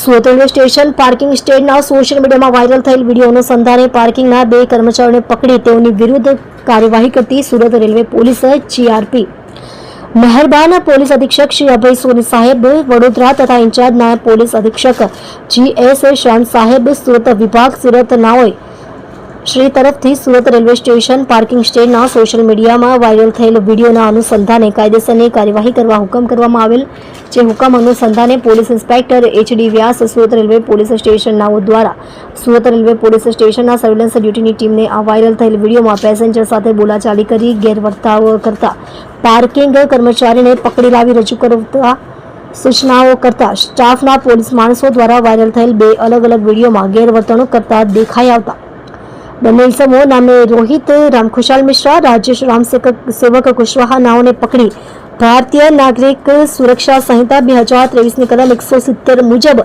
Surat railway station parking સ્ટેન્ડના social મીડિયામાં viral થયેલ વીડિયો અનુસંધાને પાર્કિંગના બે કર્મચારીઓને પકડી તેઓની વિરુદ્ધ કાર્યવાહી કરતી સુરત રેલવે પોલીસ જીઆરપી મહેરબાન પોલીસ અધિક્ષક શ્રી અભય સોની સાહેબ, વડોદરા તથા ઇન્ચાર્જ નાયબ પોલીસ અધિક્ષક જી એસ શાન સાહેબ, સુરત વિભાગ, સુરત નાઓએ શ્રી તરફથી સુરત રેલવે સ્ટેશન પાર્કિંગ સ્ટેડના સોશિયલ મીડિયામાં વાયરલ થયેલ વિડીયોના અનુસંધાને કાયદેસરની કાર્યવાહી કરવા હુકમ કરવામાં આવેલ, જે હુકમ અનુસંધાને police inspector HD Vyas, Surat railway police સ્ટેશનનાઓ દ્વારા, સુરત રેલવે પોલીસ સ્ટેશનના સર્વેલન્સ ડ્યુટીની ટીમને આ વાયરલ થયેલ વિડીયોમાં પેસેન્જર સાથે બોલાચાલી કરી ગેરવર્તાવ કરતા, પાર્કિંગ કર્મચારીને પકડી લાવી રજૂ કરતા સૂચનાઓ કરતા સ્ટાફના પોલીસ માણસો દ્વારા વાયરલ થયેલ બે અલગ અલગ વિડીયોમાં ગેરવર્તણૂક કરતા દેખાઈ આવતા બંને ઇસમો નામે રોહિત રામખુશાલ મિશ્રા રાજેશ રામસેવક સેવક કુશવાહા નાઓને પકડી ભારતીય નાગરિક સુરક્ષા સંહિતા બે હજાર ત્રેવીસની કલમ એકસો સિત્તેર મુજબ